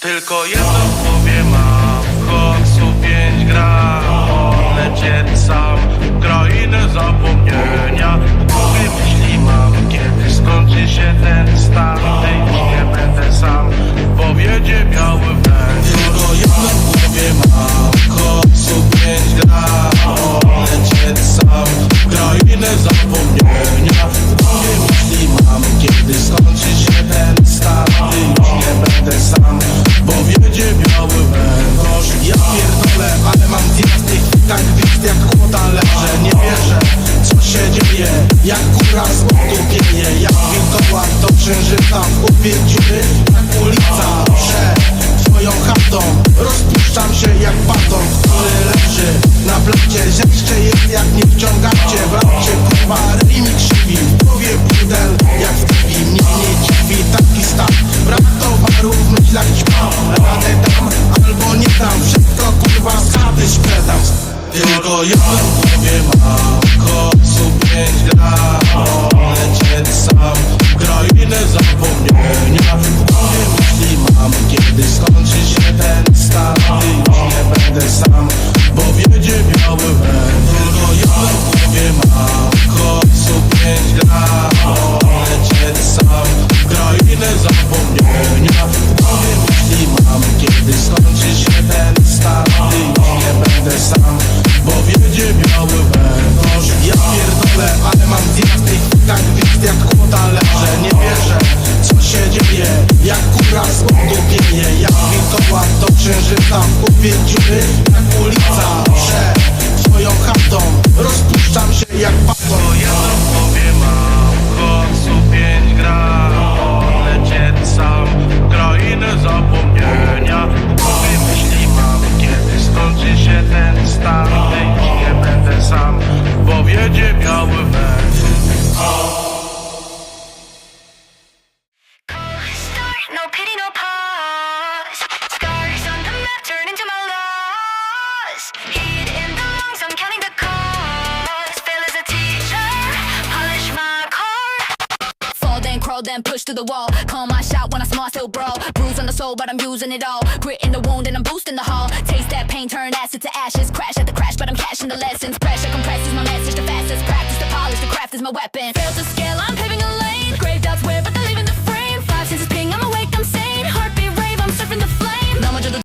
Tylko jedno leżę Nie wierzę, co się dzieje. Jak góra z pieje Jak wilkołak do księżyca W dziury jak ulica Przed twoją chatą Rozpuszczam się jak baton Który leży na blacie. Zieszcze jest jak nie wciągacie W aucie kurwa ryj mi krzywi. W głowie jak w TV Mnie nie dziwi. Taki stan Brak towarów w myślach ćma Radę dam albo nie dam. Wszystko kurwa z chaty sprzedam. Tylko jedno Then push to the wall. Call my shot when I small, I still brawl. Bruise on the soul, but I'm using it all. Grit in the wound and I'm boosting the hall. Taste that pain, turn acid to ashes. Crash at the crash, but I'm cashing the lessons. Pressure compresses my message. The fastest practice, the polish, the craft is my weapon. Fail to scale,